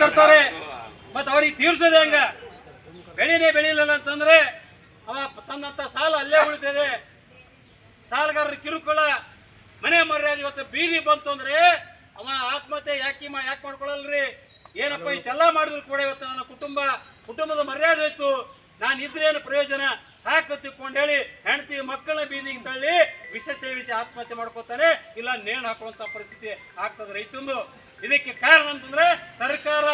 ತರ್ತಾರೆ. ಮತ್ತೆ ಅವ್ರಿಗೆ ತೀರ್ಸೋದು ಹಂಗ. ಬೆಳೆನೇ ಬೆಳಿಲಿಲ್ಲ ಅಂತಂದ್ರೆ ಅವ ತನ್ನಂತ ಸಾಲ ಅಲ್ಲೇ ಉಳಿತದೆ. ಸಾಲಗಾರರ ಕಿರುಕುಳ, ಮನೆ ಮರ್ಯಾದೆ ಇವತ್ತು ಬೀದಿ ಬಂತು ಅಂದ್ರೆ ಅವ ಆತ್ಮಹತ್ಯೆ ಯಾಕೆ ಯಾಕೆ ಮಾಡ್ಕೊಳಲ್ರಿ? ಏನಪ್ಪ ಇಷ್ಟೆಲ್ಲ ಮಾಡಿದ್ರು ಕೂಡ ಇವತ್ತು ನನ್ನ ಕುಟುಂಬ? ಕುಟುಂಬದ ಮರ್ಯಾದೆ ಇತ್ತು. ನಾನು ಇದ್ರೇನು ಪ್ರಯೋಜನ? ಸಾಕು ತಿಕ್ಕೊಂಡು ಹೇಳಿ ಹೆಂಡತಿ ಮಕ್ಕಳ ಬೀದಿಗೆ ತಳ್ಳಿ ವಿಷ ಸೇವಿಸಿ ಆತ್ಮಹತ್ಯೆ ಮಾಡ್ಕೋತಾನೆ. ಇಲ್ಲ, ನೇಣು ಹಾಕುವಂತ ಪರಿಸ್ಥಿತಿ ಆಗ್ತದೆ ರೈತಂದು. ಇದಕ್ಕೆ ಕಾರಣ ಅಂತಂದ್ರೆ ಸರ್ಕಾರ,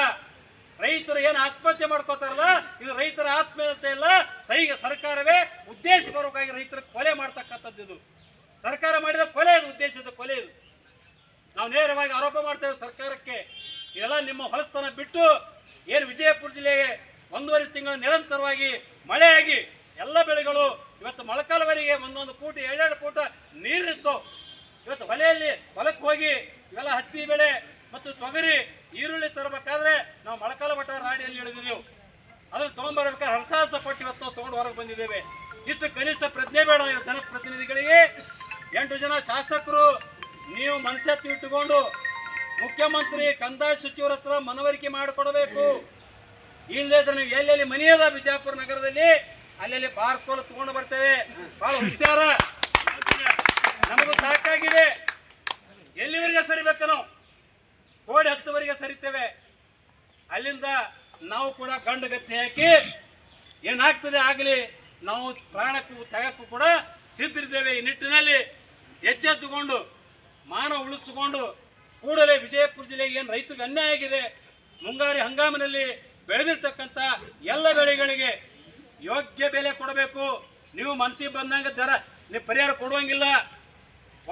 ರೈತರು ಏನು ಆತ್ಮಹತ್ಯೆ ಮಾಡ್ಕೋತಾರಲ್ಲ, ಇದು ರೈತರ ಆತ್ಮಹತ್ಯೆ ಇಲ್ಲ ಸೈ ಸರ್ಕಾರವೇ ಉದ್ದೇಶಪೂರ್ವಕವಾಗಿ ರೈತರ ಕೊಲೆ ಮಾಡ್ತಕ್ಕಂಥದ್ದು ಇದು. ಸರ್ಕಾರ ಮಾಡಿದ ಕೊಲೆ ಇದು ಉದ್ದೇಶದ ಕೊಲೆ ಇದು. ನಾವು ನೇರವಾಗಿ ಆರೋಪ ಮಾಡ್ತೇವೆ ಸರ್ಕಾರಕ್ಕೆ. ಇದೆಲ್ಲ ನಿಮ್ಮ ಹೊಲಸ್ತನ ಬಿಟ್ಟು, ಏನು ವಿಜಯಪುರ ಜಿಲ್ಲೆಗೆ ಒಂದೂವರೆ ತಿಂಗಳು ನಿರಂತರವಾಗಿ ಮಳೆಯಾಗಿ ಎಲ್ಲ ಬೆಳೆಗಳು ಇವತ್ತು ಮೊಳಕಾಲವರೆಗೆ ಒಂದೊಂದು ಫೂಟ್ ಎರಡೆರಡು ಫೂಟ ನೀರಿತ್ತು. ಇವತ್ತು ಹೊಲೆಯಲ್ಲಿ ಹೊಲಕ್ಕೆ ಹೋಗಿ ಇವೆಲ್ಲ ಹತ್ತಿ ಬೆಳೆ ಮತ್ತು ತೊಗರಿ, ಈರುಳ್ಳಿ ತರಬೇಕಾದ್ರೆ ನಾವು ಮೊಳಕಾಲ ಮಠ ರಾಡಿಯಲ್ಲಿ ಇಳಿದಿದ್ದೆವು ಅದನ್ನು ತೊಗೊಂಡ್ಬರ್ಬೇಕಾದ್ರೆ ಹರಸಾಹಸ ಪಟ್ಟು ಇವತ್ತು ತೊಗೊಂಡು ಹೊರಗೆ ಬಂದಿದ್ದೇವೆ. ಇಷ್ಟು ಕನಿಷ್ಠ ಪ್ರಜ್ಞೆ ಬೇಡ ಇವತ್ತು ಜನಪ್ರತಿನಿಧಿಗಳಿಗೆ. ಎಂಟು ಜನ ಶಾಸಕರು, ನೀವು ಮನಸ್ಸತ್ತಿ ಇಟ್ಟುಕೊಂಡು ಮುಖ್ಯಮಂತ್ರಿ ಕಂದಾಯ ಸಚಿವರ ಹತ್ರ ಮನವರಿಕೆ ಮಾಡಿಕೊಡಬೇಕು. ಇಲ್ಲದೆ ನೀವು ಎಲ್ಲೆಲ್ಲಿ ಮನೆಯದ ಬಿಜಾಪುರ ನಗರದಲ್ಲಿ, ಅಲ್ಲೆಲ್ಲಿ ಬಾರ್ಕೋಲ್ ತಗೊಂಡು ಬರ್ತೇವೆ. ಬಹಳ ಹುಷಾರ. ನಮಗೂ ಸಾಕಾಗಿದೆ. ಎಲ್ಲಿವರೆಗೆ ಸರಿಬೇಕು ನಾವು? ಕೋಡಿ ಹತ್ತುವರೆಗೆ ಸರಿತೇವೆ. ಅಲ್ಲಿಂದ ನಾವು ಕೂಡ ಗಂಡು ಗಚ್ಚಿ ಹಾಕಿ ಏನಾಗ್ತದೆ ಆಗಲಿ, ನಾವು ಪ್ರಾಣಕ್ಕೂ ತೆಗಕ್ಕೂ ಕೂಡ ಸಿದ್ಧರಿದ್ದೇವೆ. ಈ ನಿಟ್ಟಿನಲ್ಲಿ ಎಚ್ಚೆತ್ತುಕೊಂಡು, ಮಾನ ಉಳಿಸಿಕೊಂಡು ಕೂಡಲೇ ವಿಜಯಪುರ ಜಿಲ್ಲೆಗೆ ಏನು ರೈತರಿಗೆ ಅನ್ಯಾಯ ಆಗಿದೆ, ಮುಂಗಾರಿ ಹಂಗಾಮಿನಲ್ಲಿ ಬೆಳೆದಿರ್ತಕ್ಕಂಥ ಎಲ್ಲ ಬೆಳೆಗಳಿಗೆ ಯೋಗ್ಯ ಬೆಲೆ ಕೊಡಬೇಕು. ನೀವು ಮನಸ್ಸಿಗೆ ಬಂದಂಗೆ ದರ, ನೀವು ಪರಿಹಾರ ಕೊಡುವಂಗಿಲ್ಲ.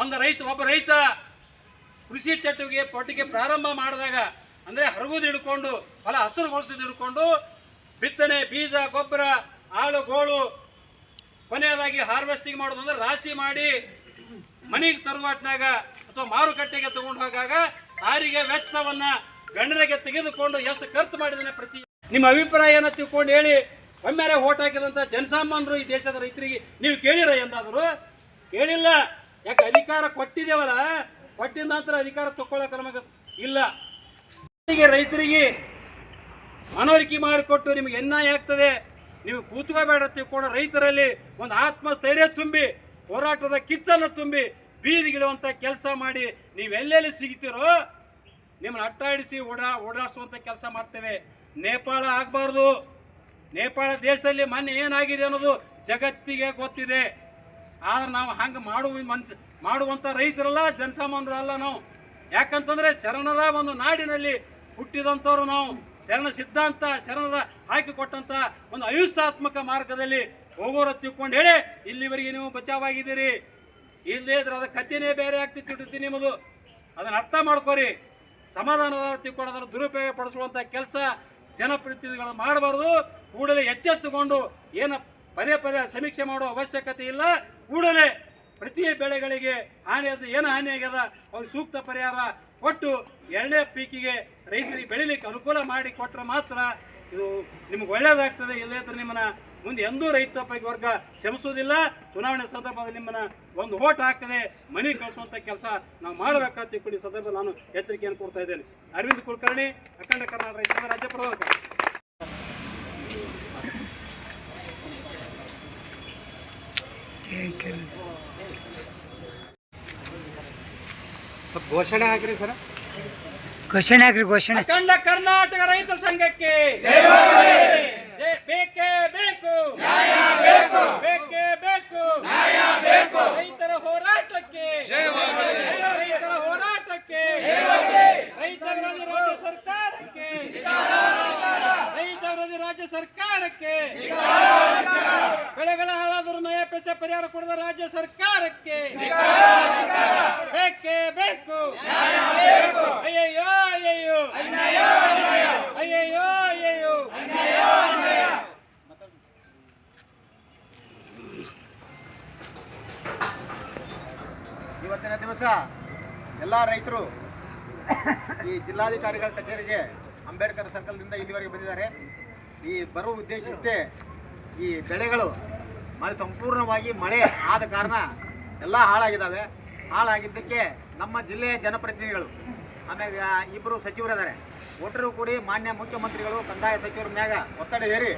ಒಂದು ರೈತ, ಒಬ್ಬ ರೈತ ಕೃಷಿ ಚಟುವಟಿಕೆ ಪೊಟ್ಟಿಗೆ ಪ್ರಾರಂಭ ಮಾಡಿದಾಗ, ಅಂದರೆ ಹರಗುದು ಹಿಡ್ಕೊಂಡು, ಹೊಲ ಹಸಿರುಗೊಳಿಸೋದು ಹಿಡ್ಕೊಂಡು, ಬಿತ್ತನೆ, ಬೀಜ, ಗೊಬ್ಬರ ಆಳು ಗೋಳು ಕೊನೆಯದಾಗಿ ಹಾರ್ವೆಸ್ಟಿಂಗ್ ಮಾಡೋದು ಅಂದ್ರೆ ರಾಶಿ ಮಾಡಿ ಮನೆಗೆ ತರುವಾಟ್ನಾಗ ಅಥವಾ ಮಾರುಕಟ್ಟೆಗೆ ತಗೊಂಡು ಹೋಗಾಗ ಸಾರಿಗೆ ವೆಚ್ಚವನ್ನ ಗಣನೆಗೆ ತೆಗೆದುಕೊಂಡು ಎಷ್ಟು ಖರ್ಚು ಮಾಡಿದಾನೆ ಪ್ರತಿ ನಿಮ್ಮ ಅಭಿಪ್ರಾಯ ಅಭಿಪ್ರಾಯನ ತಿಳ್ಕೊಂಡು ಹೇಳಿ. ಒಮ್ಮೆಲೆ ಓಟ್ ಹಾಕಿದಂತ ಜನಸಾಮಾನ್ಯರು ಈ ದೇಶದ ರೈತರಿಗೆ ನೀವು ಕೇಳಿರ ಎಂದಾದರೂ? ಕೇಳಿಲ್ಲ. ಯಾಕೆ ಅಧಿಕಾರ ಕೊಟ್ಟಿದ್ದೇವಲ್ಲ? ಕೊಟ್ಟಿದ ನಂತರ ಅಧಿಕಾರ ತಗೊಳ್ಳೋಕೆ ನಮಗೆ ಇಲ್ಲ. ರೈತರಿಗೆ ಮನವರಿಕೆ ಮಾಡಿಕೊಟ್ಟು ನಿಮಗೆ ಎನ್ನಾಯ ಆಗ್ತದೆ. ನೀವು ಕೂತ್ಕೋಬೇಡ ತಿಳ್ಕೊಂಡು ರೈತರಲ್ಲಿ ಒಂದು ಆತ್ಮಸ್ಥೈರ್ಯ ತುಂಬಿ, ಹೋರಾಟದ ಕಿಚ್ಚನ್ನು ತುಂಬಿ ಬೀದಿಗಿಡುವಂಥ ಕೆಲಸ ಮಾಡಿ ನೀವೆಲ್ಲೆಲ್ಲಿ ಸಿಗ್ತೀರೋ ನಿಮ್ಮನ್ನು ಅಟ್ಟಾಡಿಸಿ ಓಡಾ ಓಡಾಡಿಸುವಂಥ ಕೆಲಸ ಮಾಡ್ತೇವೆ. ನೇಪಾಳ ಆಗಬಾರ್ದು. ನೇಪಾಳ ದೇಶದಲ್ಲಿ ಮೊನ್ನೆ ಏನಾಗಿದೆ ಅನ್ನೋದು ಜಗತ್ತಿಗೆ ಗೊತ್ತಿದೆ. ಆದ್ರೆ ನಾವು ಹಂಗೆ ಮಾಡುವ ಮನ್ಸು ಮಾಡುವಂಥ ರೈತರಲ್ಲ ಜನಸಾಮಾನ್ಯರು ಅಲ್ಲ ನಾವು. ಯಾಕಂತಂದ್ರೆ ಶರಣರ ಒಂದು ನಾಡಿನಲ್ಲಿ ಹುಟ್ಟಿದಂಥವ್ರು ನಾವು. ಶರಣ ಸಿದ್ಧಾಂತ, ಶರಣರ ಹಾಕಿಕೊಟ್ಟಂಥ ಒಂದು ಅಹಿಂಸಾತ್ಮಕ ಮಾರ್ಗದಲ್ಲಿ ಹೋಗೋರ ತಿಳ್ಕೊಂಡು ಹೇಳಿ, ಇಲ್ಲಿವರೆಗೆ ನೀವು ಬಚಾವಾಗಿದ್ದೀರಿ. ಇಲ್ಲದೇ ಇದ್ರೆ ಅದ ಕಥೆನೇ ಬೇರೆ ಆಗ್ತಿತ್ತು ನಿಮ್ಮದು. ಅದನ್ನ ಅರ್ಥ ಮಾಡ್ಕೋರಿ. ಸಮಾಧಾನದ ತಿಳ್ಕೊಂಡು ದುರುಪಯೋಗ ಪಡಿಸುವಂಥ ಕೆಲಸ ಜನಪ್ರತಿನಿಧಿಗಳು ಮಾಡಬಾರ್ದು. ಕೂಡಲೇ ಎಚ್ಚೆತ್ತುಕೊಂಡು ಏನು ಪದೇ ಪದೇ ಸಮೀಕ್ಷೆ ಮಾಡುವ ಅವಶ್ಯಕತೆ ಇಲ್ಲ. ಕೂಡಲೇ ಪ್ರತಿ ಬೆಳೆಗಳಿಗೆ ಹಾನಿಯಾದ ಏನು ಹಾನಿ ಆಗ್ಯದ ಅವ್ರಿಗೆ ಸೂಕ್ತ ಪರಿಹಾರ ಕೊಟ್ಟು ಎರಡನೇ ಪೀಕಿಗೆ ರೈತರಿಗೆ ಬೆಳಿಲಿಕ್ಕೆ ಅನುಕೂಲ ಮಾಡಿ ಕೊಟ್ಟರೆ ಮಾತ್ರ ಇದು ನಿಮ್ಗೆ ಒಳ್ಳೇದಾಗ್ತದೆ. ಇಲ್ಲದೇ ನಿಮ್ಮನ್ನ ಮುಂದೆ ಎಂದೂ ರೈತ ಪೈಕಿ ವರ್ಗ ಶ್ರಮಿಸೋದಿಲ್ಲ ಚುನಾವಣೆ ಸಂದರ್ಭದಲ್ಲಿ ನಿಮ್ಮನ್ನ ಒಂದು ಓಟ್ ಹಾಕದೆ ಮನೆ ಕಳಿಸುವಂಥ ಕೆಲಸ ನಾವು ಮಾಡಬೇಕಂತ ತಿಳ್ಕೊಂಡು ಈ ಸಂದರ್ಭದಲ್ಲಿ ನಾನು ಎಚ್ಚರಿಕೆಯನ್ನು ಕೊಡ್ತಾ ಇದ್ದೇನೆ. ಅರವಿಂದ್ ಕುಲಕರ್ಣಿ ಅಖಂಡ ಕರ್ನಾಟಕ ರೈತ ರಾಜ್ಯ ಪ್ರಧಾನ ಘೋಷಣೆ ಹಾಕ್ರಿ ಸರ್. ಘೋಷಣೆ ಹಾಕ್ರಿ ಘೋಷಣೆ. ಅಖಂಡ ಕರ್ನಾಟಕ ರೈತ ಸಂಘಕ್ಕೆ. ಬೇಕೇ. ಬೇಕು ರೈತರ ಹೋರಾಟಕ್ಕೆ ರೈತರ ಹೋರಾಟಕ್ಕೆ ರೈತ ವಿರೋಧಿ ರಾಜ್ಯ ಸರ್ಕಾರಕ್ಕೆ ರೈತ ವಿರೋಧಿ ರಾಜ್ಯ ಸರ್ಕಾರಕ್ಕೆ ಬೆಳೆಗಳ ಹಾಳಾದರೂ ನಯ ಪೈಸೆ ಪರಿಹಾರ ಕೊಡದ ರಾಜ್ಯ ಸರ್ಕಾರಕ್ಕೆ ಬೇಕೇ ಬೇಕು ಅಯ್ಯಯ್ಯೋ ಅಯ್ಯಯ್ಯೋ ಅಯ್ಯಯ್ಯೋ ಅಯ್ಯಯ್ಯೋ ಇವತ್ತಿನ ದಿವಸ ಎಲ್ಲ ರೈತರು ಈ ಜಿಲ್ಲಾಧಿಕಾರಿಗಳ ಕಚೇರಿಗೆ ಅಂಬೇಡ್ಕರ್ ಸರ್ಕಲ್ನಿಂದ ಇಲ್ಲಿವರೆಗೆ ಬಂದಿದ್ದಾರೆ. ಈ ಬರುವ ಇಷ್ಟೇ, ಈ ಬೆಳೆಗಳು ಮಳೆ ಸಂಪೂರ್ಣವಾಗಿ ಮಳೆ ಆದ ಕಾರಣ ಎಲ್ಲ ಹಾಳಾಗಿದ್ದಾವೆ. ಹಾಳಾಗಿದ್ದಕ್ಕೆ ನಮ್ಮ ಜಿಲ್ಲೆಯ ಜನಪ್ರತಿನಿಧಿಗಳು ಆಮ್ಯಾಗ ಇಬ್ಬರು ಸಚಿವರಿದ್ದಾರೆ. ಒಟ್ಟರು ಕೂಡಿ ಮಾನ್ಯ ಮುಖ್ಯಮಂತ್ರಿಗಳು, ಕಂದಾಯ ಸಚಿವರ ಮ್ಯಾಗ ಒತ್ತಡ ಹೇರಿ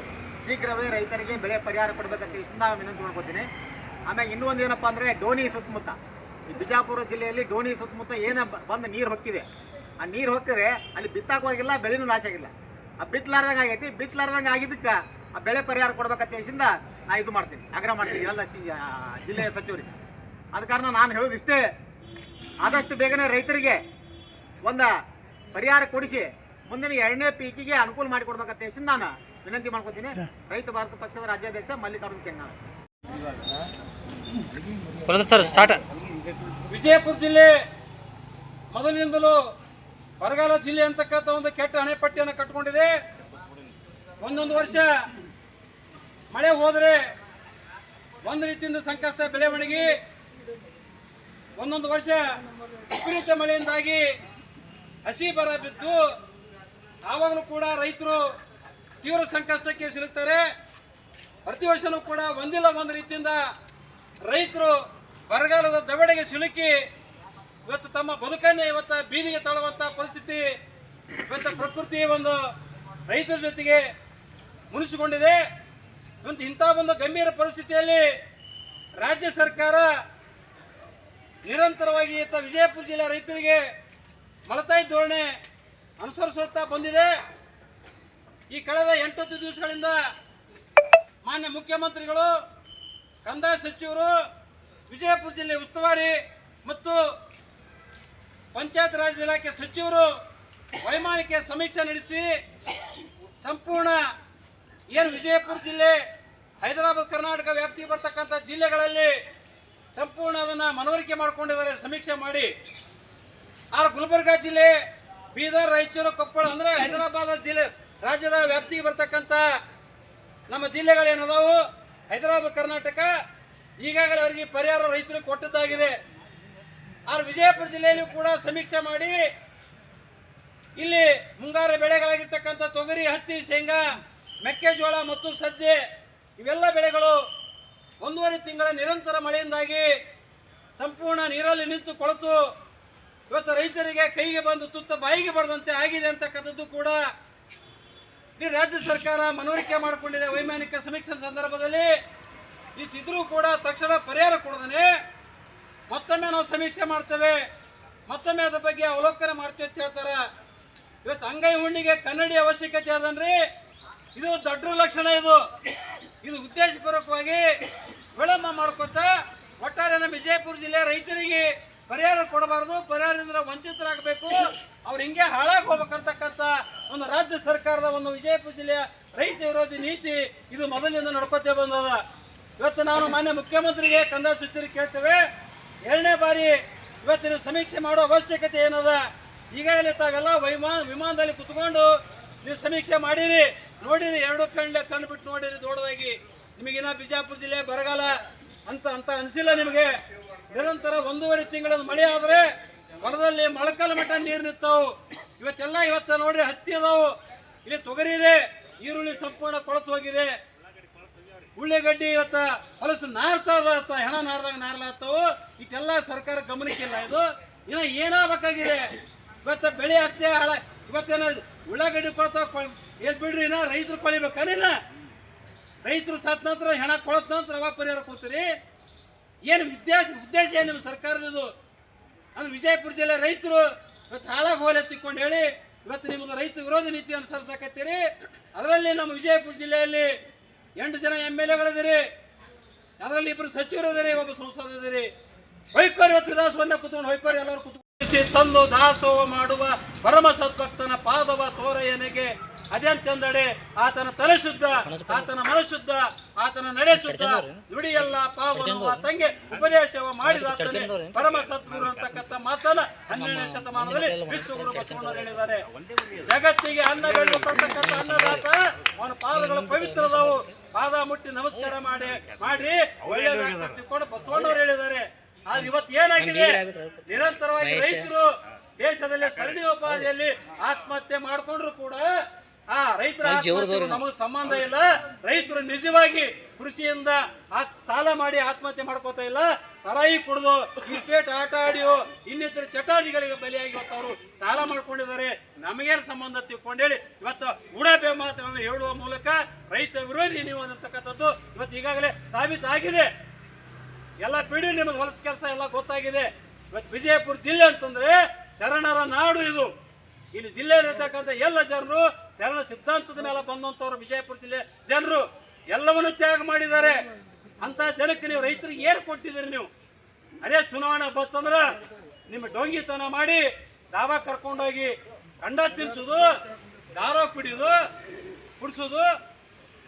ಶೀಘ್ರವೇ ರೈತರಿಗೆ ಬೆಳೆ ಪರಿಹಾರ ಕೊಡಬೇಕಂತ ಇಷ್ಟ ವಿನಂತಿ ಮಾಡ್ಕೊತೀನಿ. ಆಮೇಲೆ ಇನ್ನೂ ಒಂದು ಏನಪ್ಪ ಅಂದರೆ ಡೋನಿ ಸುತ್ತಮುತ್ತ. ಬಿಜಾಪುರ ಜಿಲ್ಲೆಯಲ್ಲಿ ಡೋಣಿ ಸುತ್ತಮುತ್ತ ಏನ ಬಂದ ನೀರು ಹೊಕ್ಕಿದೆ. ಆ ನೀರು ಹೊಕ್ಕಿದ್ರೆ ಅಲ್ಲಿ ಬಿತ್ತಾಕ ಹೋಗಿಲ್ಲ ಬೆಳೆನೂ ನಾಶ ಆಗಿಲ್ಲ. ಆ ಬಿತ್ತಲಾರ್ದಂಗೆ ಆಗೈತಿ ಬಿತ್ತಲಾರ್ದಂಗೆ ಆಗಿದ್ದಕ್ಕೆ ಆ ಬೆಳೆ ಪರಿಹಾರ ಕೊಡ್ಬೇಕಂತ ಹೇಳಿಸಿಂದ ನಾ ಇದು ಮಾಡ್ತೀನಿ ಆಗ್ರಹ ಮಾಡ್ತೀನಿ ಎಲ್ಲ ಜಿಲ್ಲೆಯ ಸಚಿವರಿಗೆ. ಆದ ಕಾರಣ ನಾನು ಹೇಳೋದು ಇಷ್ಟೇ ಆದಷ್ಟು ಬೇಗನೆ ರೈತರಿಗೆ ಒಂದು ಪರಿಹಾರ ಕೊಡಿಸಿ ಮುಂದಿನ ಎರಡನೇ ಪೀಕಿಗೆ ಅನುಕೂಲ ಮಾಡಿಕೊಡ್ಬೇಕಂತ ಹೇಸಿಂದ ನಾನು ವಿನಂತಿ ಮಾಡ್ಕೊತೀನಿ. ರೈತ ಭಾರತ ಪಕ್ಷದ ರಾಜ್ಯಾಧ್ಯಕ್ಷ ಮಲ್ಲಿಕಾರ್ಜುನ್ ಕೆಂಗಾಳ ಸರ್ ಸ್ಟಾರ್ಟ್ ವಿಜಯಪುರ ಜಿಲ್ಲೆ ಮೊದಲಿನಿಂದಲೂ ಬರಗಾಲ ಜಿಲ್ಲೆ ಅಂತಕ್ಕಂಥ ಒಂದು ಕೆಟ್ಟ ಅಣೆಪಟ್ಟಿಯನ್ನು ಕಟ್ಟಿಕೊಂಡಿದೆ. ಒಂದೊಂದು ವರ್ಷ ಮಳೆ ಹೋದರೆ ಒಂದು ರೀತಿಯಿಂದ ಸಂಕಷ್ಟ ಬೆಳವಣಿಗೆ ಒಂದೊಂದು ವರ್ಷ ವಿಪರೀತ ಮಳೆಯಿಂದಾಗಿ ಹಸಿ ಬರ ಬಿದ್ದು ಆವಾಗಲೂ ಕೂಡ ರೈತರು ತೀವ್ರ ಸಂಕಷ್ಟಕ್ಕೆ ಸಿಲುಕ್ತಾರೆ. ಪ್ರತಿ ವರ್ಷವೂ ಕೂಡ ಒಂದಿಲ್ಲ, ಒಂದು ರೀತಿಯಿಂದ ರೈತರು ಬರಗಾಲದ ದವಡೆಗೆ ಸಿಲುಕಿ ಇವತ್ತು ತಮ್ಮ ಬದುಕನ್ನೇ ಇವತ್ತು ಬೀದಿಗೆ ತಳ್ಳುವಂತ ಪರಿಸ್ಥಿತಿ ಇವತ್ತು ಪ್ರಕೃತಿ ಒಂದು ರೈತರ ಜೊತೆಗೆ ಮುನಿಸಿಕೊಂಡಿದೆ. ಇವತ್ತು ಇಂಥ ಒಂದು ಗಂಭೀರ ಪರಿಸ್ಥಿತಿಯಲ್ಲಿ ರಾಜ್ಯ ಸರ್ಕಾರ ನಿರಂತರವಾಗಿ ಇತ್ತ ವಿಜಯಪುರ ಜಿಲ್ಲೆ ರೈತರಿಗೆ ಮಲತಾಯಿ ಧೋರಣೆ ಅನುಸರಿಸುತ್ತಾ ಬಂದಿದೆ. ಈ ಕಳೆದ ಎಂಟತ್ತು ದಿವಸಗಳಿಂದ ಮಾನ್ಯ ಮುಖ್ಯಮಂತ್ರಿಗಳು, ಕಂದಾಯ ಸಚಿವರು ವಿಜಯಪುರ ಜಿಲ್ಲೆ ಉಸ್ತುವಾರಿ ಮತ್ತು ಪಂಚಾಯತ್ ರಾಜ್ ಇಲಾಖೆ ಸಚಿವರು ವೈಮಾನಿಕ ಸಮೀಕ್ಷೆ ನಡೆಸಿ ಸಂಪೂರ್ಣ ಏನು ವಿಜಯಪುರ ಜಿಲ್ಲೆ, ಹೈದರಾಬಾದ್, ಕರ್ನಾಟಕ ವ್ಯಾಪ್ತಿಗೆ ಬರ್ತಕ್ಕಂಥ ಜಿಲ್ಲೆಗಳಲ್ಲಿ ಸಂಪೂರ್ಣ ಅದನ್ನು ಮನವರಿಕೆ ಮಾಡಿಕೊಂಡಿದ್ದಾರೆ, ಸಮೀಕ್ಷೆ ಮಾಡಿ. ಆ ಗುಲ್ಬರ್ಗಾ ಜಿಲ್ಲೆ, ಬೀದರ್, ರಾಯಚೂರು, ಕೊಪ್ಪಳ ಅಂದರೆ ಹೈದರಾಬಾದ್ ಜಿಲ್ಲೆ, ರಾಜ್ಯದ ವ್ಯಾಪ್ತಿಗೆ ಬರ್ತಕ್ಕಂಥ ನಮ್ಮ ಜಿಲ್ಲೆಗಳೇನದಾವು? ಹೈದರಾಬಾದ್, ಕರ್ನಾಟಕ ಈಗಾಗಲೇ ಅವರಿಗೆ ಪರಿಹಾರ ರೈತರು ಕೊಟ್ಟದ್ದಾಗಿದೆ. ಆದ್ರೆ ವಿಜಯಪುರ ಜಿಲ್ಲೆಯಲ್ಲೂ ಕೂಡ ಸಮೀಕ್ಷೆ ಮಾಡಿ, ಇಲ್ಲಿ ಮುಂಗಾರು ಬೆಳೆಗಳಾಗಿರ್ತಕ್ಕಂಥ ತೊಗರಿ, ಹತ್ತಿ, ಶೇಂಗಾ, ಮೆಕ್ಕೆಜೋಳ ಮತ್ತು ಸಜ್ಜೆ, ಇವೆಲ್ಲ ಬೆಳೆಗಳು ಒಂದೂವರೆ ತಿಂಗಳ ನಿರಂತರ ಮಳೆಯಿಂದಾಗಿ ಸಂಪೂರ್ಣ ನೀರಲ್ಲಿ ನಿಂತು ಕೊಳತು. ಇವತ್ತು ರೈತರಿಗೆ ಕೈಗೆ ಬಂದು ತುತ್ತ ಬಾಯಿಗೆ ಬರದಂತೆ ಆಗಿದೆ ಅಂತಕ್ಕಂಥದ್ದು ಕೂಡ ರಾಜ್ಯ ಸರ್ಕಾರ ಮನವರಿಕೆ ಮಾಡಿಕೊಂಡಿದೆ ವೈಮಾನಿಕ ಸಮೀಕ್ಷೆ ಸಂದರ್ಭದಲ್ಲಿ. ಇಷ್ಟಿದ್ರೂ ಕೂಡ ತಕ್ಷಣ ಪರಿಹಾರ ಕೊಡದೇ ಮತ್ತೊಮ್ಮೆ ನಾವು ಸಮೀಕ್ಷೆ ಮಾಡ್ತೇವೆ. ಮತ್ತೊಮ್ಮೆ ಅದ್ರ ಬಗ್ಗೆ ಅವಲೋಕನ ಮಾಡ್ತೇವೆ ಅಂತ ಹೇಳ್ತಾರೆ. ಇವತ್ತು ಅಂಗೈ ಹುಣ್ಣಿಗೆ ಕನ್ನಡಿ ಅವಶ್ಯಕತೆ ಅದನ್ರಿ. ಇದು ದೊಡ್ಡ ಲಕ್ಷಣ ಇದು. ಇದು ಉದ್ದೇಶಪೂರ್ವಕವಾಗಿ ವಿಳಂಬ ಮಾಡ್ಕೊತ ಒಟ್ಟಾರೆ ನಮ್ಮ ವಿಜಯಪುರ ಜಿಲ್ಲೆ ರೈತರಿಗೆ ಪರಿಹಾರ ಕೊಡಬಾರದು. ಪರಿಹಾರದಿಂದ ವಂಚಿತರಾಗಬೇಕು. ಅವ್ರು ಹಿಂಗೆ ಹಾಳಾಗಿ ಹೋಗ್ಬೇಕಂತಕ್ಕಂಥ ಒಂದು ರಾಜ್ಯ ಸರ್ಕಾರದ ಒಂದು ವಿಜಯಪುರ ಜಿಲ್ಲೆಯ ರೈತ ವಿರೋಧಿ ನೀತಿ ಇದು ಮೊದಲಿನಿಂದ ನಡ್ಕೊತೇ ಬಂದದ. ಇವತ್ತು ನಾನು ಮಾನ್ಯ ಮುಖ್ಯಮಂತ್ರಿಗೆ ಕಂದಾಯ ಸುಚ್ಚರಿ ಕೇಳ್ತೇವೆ. ಎರಡನೇ ಬಾರಿ ಇವತ್ತಿನ ಸಮೀಕ್ಷೆ ಮಾಡೋ ಅವಶ್ಯಕತೆ ಏನದ? ಈಗಾಗಲೇ ತಾವೆಲ್ಲ ವಿಮಾನ ವಿಮಾನದಲ್ಲಿ ಕುತ್ಕೊಂಡು ನೀವು ಸಮೀಕ್ಷೆ ಮಾಡಿರಿ. ನೋಡಿರಿ, ಎರಡು ಕಣ್ಣಲ್ಲೇ ಕಣ್ಣು ಬಿಟ್ಟು ನೋಡಿರಿ ದೊಡ್ಡದಾಗಿ. ನಿಮಗಿನ್ನ ಬಿಜಾಪುರ ಜಿಲ್ಲೆ ಬರಗಾಲ ಅಂತ ಅಂತ ಅನಿಸಿಲ್ಲ ನಿಮಗೆ? ನಿರಂತರ ಒಂದೂವರೆ ತಿಂಗಳ ಮಳೆ ಆದರೆ ಹೊಲದಲ್ಲಿ ಮಳಕಲ್ ಮಠ ನೀರು ನಿಂತಾವು. ಇವತ್ತೆಲ್ಲ ಇವತ್ತು ನೋಡ್ರಿ ಹತ್ತಿ ಅದಾವು. ಇಲ್ಲಿ ತೊಗರಿ ಇದೆ ಈರುಳ್ಳಿ ಸಂಪೂರ್ಣ ಕೊಳತು ಹೋಗಿದೆ ಉಳ್ಳಿಗಡ್ಡಿ ಇವತ್ತ ಹೊಲಸು ನಾರ್ತಾ ಇದಾವತ್ತ ಹೆಣ ನಾರ್ದಾಗ ನಾರ್ಲಾಗ್ತಾವು ಇಷ್ಟೆಲ್ಲ ಸರ್ಕಾರ ಗಮನಕ್ಕಿಲ್ಲ ಇದು. ಇನ್ನು ಏನಾಗಬೇಕಾಗಿದೆ? ಇವತ್ತ ಬೆಳೆ ಅಷ್ಟೇ ಹಾಳ. ಇವತ್ತೇನ ಉಳ್ಳಾಗಡ್ಡಿ ಕೊಳ್ತಾವ ಏನ್ ಬಿಡ್ರಿ ಇನ್ನ? ರೈತರು ಕೊಳಿಬೇಕೇನಿಲ್ಲ ರೈತರು ಸತ್ ನಂತರ, ಹೆಣ ಕೊಳತ್ ನಂತರ ಅವಾಗ ಪರಿಹಾರ ಕೊಡ್ತೀರಿ? ಏನು ಉದ್ದೇಶ ಉದ್ದೇಶ ಏನು ನಿಮ್ಮ ಸರ್ಕಾರದ್ದು? ಅಂದ್ರೆ ವಿಜಯಪುರ ಜಿಲ್ಲೆ ರೈತರು ಇವತ್ತು ಹಾಳಾಗ ಹೋಲೆ ತಿಕ್ಕೊಂಡು ಹೇಳಿ, ಇವತ್ತು ನಿಮಗೆ ರೈತ ವಿರೋಧಿ ನೀತಿ ಅನುಸರಿಸಕತ್ತೀರಿ. ಅದರಲ್ಲಿ ನಮ್ಮ ವಿಜಯಪುರ ಜಿಲ್ಲೆಯಲ್ಲಿ ಎಂಟು ಜನ ಎಂ ಎಲ್ ಎಗಳಿದ್ದೀರಿ ಅದರಲ್ಲಿ ಇಬ್ಬರು ಸಚಿವರು ಇದ್ದೀರಿ ಒಬ್ಬ ಸಂಸದ ಇದ್ದೀರಿ ಹೊಯ್ಕೋರಿ ಇವತ್ತು ಬಂದ ಕೂತ್ಕೊಂಡು ಹೊಯ್ಕೋರಿ ಎಲ್ಲರೂ ಕುತ್ಕೊಂಡು. ತಂದು ದಾಸೋಹ ಮಾಡುವ ಪರಮ ಸದ್ಭಕ್ತನ ಪಾದವ ತೋರಯ್ಯನಿಗೆ ಅದೆಂತೆಂದಡೆ ಆತನ ತಲೆ ಶುದ್ಧ ಆತನ ಮನಶುದ್ಧ ಆತನ ನಡೆ ಶುದ್ಧ ನುಡಿಯಲ್ಲ ಪಾವನು ತಂಗೆ ಉಪದೇಶವ ಮಾಡಿದ ಆತನೇ ಪರಮ ಸದ್ಗುರು ಅಂತಕ್ಕಂಥ ಮಾತನ್ನ ಹನ್ನೆರಡನೇ ಶತಮಾನದಲ್ಲಿ ವಿಶ್ವಗುರು ಬಸವಣ್ಣರು ಹೇಳಿದ್ದಾರೆ. ಜಗತ್ತಿಗೆ ಅನ್ನ ಬೆಳೆದು ತರ್ತಕ್ಕಂಥ ಅನ್ನದಾತ ಅವನ ಪಾದಗಳು ಪವಿತ್ರದವು ಪಾದ ಮುಟ್ಟಿ ನಮಸ್ಕಾರ ಮಾಡಿ ಮಾಡಿ ತಿಳ್ಕೊಂಡು ಬಸವಣ್ಣವ್ರು ಹೇಳಿದ್ದಾರೆ. ಆದ್ರೆ ಇವತ್ತು ಏನಾಗಿದೆ? ನಿರಂತರವಾಗಿ ರೈತರು ದೇಶದಲ್ಲಿ ಸರಣಿ ಉಪಾಧಿಯಲ್ಲಿ ಆತ್ಮಹತ್ಯೆ ಮಾಡಿಕೊಂಡ್ರು ಕೂಡ ಆ ರೈತರ ನಮಗೆ ಸಂಬಂಧ ಇಲ್ಲ. ರೈತರು ನಿಜವಾಗಿ ಕೃಷಿಯಿಂದ ಸಾಲ ಮಾಡಿ ಆತ್ಮಹತ್ಯೆ ಮಾಡ್ಕೋತಾ ಇಲ್ಲ. ಸರಾಯಿ ಕುಡಿದು ಕ್ರಿಕೆಟ್ ಆಟ ಆಡಿಯೋ ಇನ್ನಿತರ ಚಟಾದಿಗಳಿಗೆ ಬಲಿಯಾಗಿ ಇವತ್ತು ಅವರು ಸಾಲ ಮಾಡ್ಕೊಂಡಿದ್ದಾರೆ. ನಮಗೇನು ಸಂಬಂಧ ತಿಳ್ಕೊಂಡೇಳಿ ಇವತ್ತು ಉಡಾಪೆ ಮಾತುಗಳನ್ನು ಹೇಳುವ ಮೂಲಕ ರೈತ ವಿರೋಧಿ ನೀವು ಅನ್ನತಕ್ಕಂಥದ್ದು ಇವತ್ತು ಈಗಾಗಲೇ ಸಾಬೀತಾಗಿದೆ ಎಲ್ಲ ಬಿಡಿ ನಿಮಗೆ ಹೊಲಸ ಕೆಲಸ ಎಲ್ಲ ಗೊತ್ತಾಗಿದೆ. ಇವತ್ತು ವಿಜಯಪುರ ಜಿಲ್ಲೆ ಅಂತಂದ್ರೆ ಶರಣರ ನಾಡು ಇದು. ಇಲ್ಲಿ ಜಿಲ್ಲೆಯಲ್ಲಿರ್ತಕ್ಕಂಥ ಎಲ್ಲ ಜನರು ಸರಳ ಸಿದ್ಧಾಂತದ ಮೇಲೆ ಬಂದಂಥವ್ರು ವಿಜಯಪುರ ಜಿಲ್ಲೆ. ಜನರು ಎಲ್ಲವನ್ನು ತ್ಯಾಗ ಮಾಡಿದ್ದಾರೆ. ಅಂತ ಜನಕ್ಕೆ ನೀವು ರೈತರಿಗೆ ಏನು ಕೊಟ್ಟಿದ್ದೀರಿ ನೀವು? ಅದೇ ಚುನಾವಣೆ ಬತ್ತಂದ್ರ ನಿಮ್ಮ ಡೊಂಗಿತನ ಮಾಡಿ ದಾವಾ ಕರ್ಕೊಂಡೋಗಿ ಕಂಡ ತಿನ್ಸೋದು, ದಾರೋ ಕುಡಿಯೋದು ಕುಡಿಸೋದು,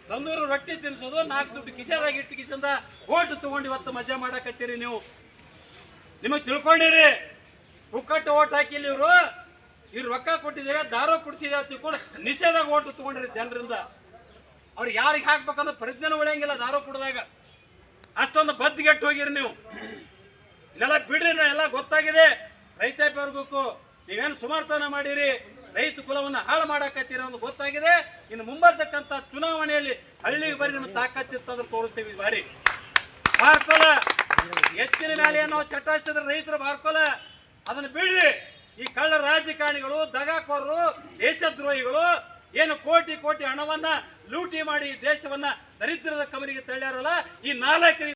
ತಂದೂರು ರೊಟ್ಟಿ ತಿನ್ಸೋದು, ನಾಲ್ಕು ದುಡ್ಡು ಕಿಸೆದಾಗ ಇಟ್ಟು ಕಿಸೆಂದ ಓಟ್ ತಗೊಂಡು ಇವತ್ತು ಮಜಾ ಮಾಡಕತ್ತೀರಿ ನೀವು? ನಿಮಗೆ ತಿಳ್ಕೊಂಡಿರಿ. ಹುಕ್ಕಟ್ಟು ಓಟ್ ಹಾಕಿಲ್ಲ ಇವರು. ಇವ್ರು ರೊಕ್ಕ ಕೊಟ್ಟಿದ್ದೇವೆ ದಾರ ಕುಡಿಸಿದ ತಿಳ್ಕೊಂಡು ನಿಷೇಧ ಓಟು ತೊಗೊಂಡಿರಿ ಜನರಿಂದ ಅವ್ರಿಗೆ ಯಾರಿಗೆ ಹಾಕ್ಬೇಕನ್ನೋ ಪ್ರಜ್ಞೆ ಉಳಿಯಂಗಿಲ್ಲ ದಾರ ಕುಡಿದಾಗ. ಅಷ್ಟೊಂದು ಬದ್ಗೆಟ್ಟು ಹೋಗಿರಿ ನೀವು. ಇಲ್ಲೆಲ್ಲ ಬಿಡ್ರಿ ನಾ, ಎಲ್ಲ ಗೊತ್ತಾಗಿದೆ. ರೈತಾಪಿ ವರ್ಗಕ್ಕೂ ನೀವೇನು ಸುಮಾರ್ತನ ಮಾಡಿರಿ, ರೈತ ಕುಲವನ್ನು ಹಾಳು ಮಾಡಕತ್ತೀರ ಅನ್ನೋದು ಗೊತ್ತಾಗಿದೆ. ಇನ್ನು ಮುಂಬರ್ತಕ್ಕಂಥ ಚುನಾವಣೆಯಲ್ಲಿ ಹಳ್ಳಿಗೆ ಬರೀ ನಿಮ್ಮ ತಾಕತ್ತಿತ್ತಂದ್ರೆ ತೋರಿಸ್ತೀವಿ ಬಾರಿ. ಬಾರ್ಕೊಲ, ಎತ್ತಿನ ಮೇಲೆ ಏನೋ ಚಟ ಹಚ್ಚಿದ್ರೆ ರೈತರು ಬಾರ್ಕೊಲ. ಅದನ್ನು ಬಿಡ್ರಿ. ಈ ಕಳ್ಳ ರಾಜಕಾರಣಿಗಳು, ದಗಾಕೋರರು, ದೇಶದ್ರೋಹಿಗಳು ಏನು ಕೋಟಿ ಕೋಟಿ ಹಣವನ್ನ ಲೂಟಿ ಮಾಡಿ ದೇಶವನ್ನ ದರಿದ್ರದ ಕಮರಿಗೆ ತಳ್ಳ್ಯಾರಲ್ಲ, ಈ ನಾಲ್ಕರಿಗೆ